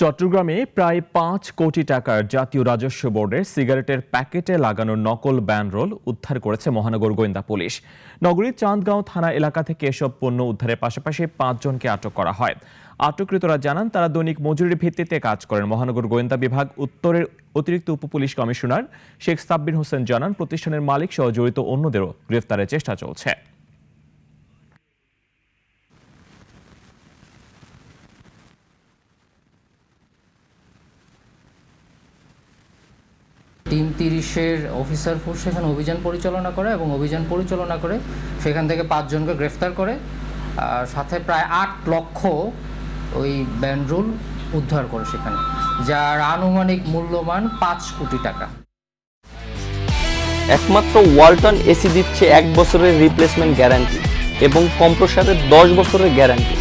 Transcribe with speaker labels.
Speaker 1: চট্টগ্রামে প্রায় পাঁচ কোটি টাকার জাতীয় রাজস্ব বোর্ডের সিগারেটের প্যাকেটে লাগানো নকল ব্যানরোল উদ্ধার করেছে মহানগর গোয়েন্দা পুলিশ। নগরীর চাঁদগাঁও থানা এলাকা থেকে এসব পণ্য উদ্ধারের পাশাপাশি পাঁচজনকে আটক করা হয়। আটককৃতরা জানান, তারা দৈনিক মজুরির ভিত্তিতে কাজ করেন। মহানগর গোয়েন্দা বিভাগ উত্তরের অতিরিক্ত উপপুলিশ কমিশনার শেখ সাব্বির হোসেন জানান, প্রতিষ্ঠানের মালিক সহ জড়িত অন্যদেরও গ্রেফতারের চেষ্টা চলছে।
Speaker 2: টিম তিরিশের অফিসার ফোর্স সেখানে অভিযান পরিচালনা করে এবং অভিযান পরিচালনা করে সেখান থেকে পাঁচজনকে গ্রেফতার করে, আর সাথে প্রায় আট লক্ষ ওই ব্যান্ডরুল উদ্ধার করে সেখানে, যার আনুমানিক মূল্যমান পাঁচ কোটি টাকা।
Speaker 3: একমাত্র ওয়ালটন এসি দিচ্ছে এক বছরের রিপ্লেসমেন্ট গ্যারান্টি এবং কম্প্রসারের দশ বছরের গ্যারান্টি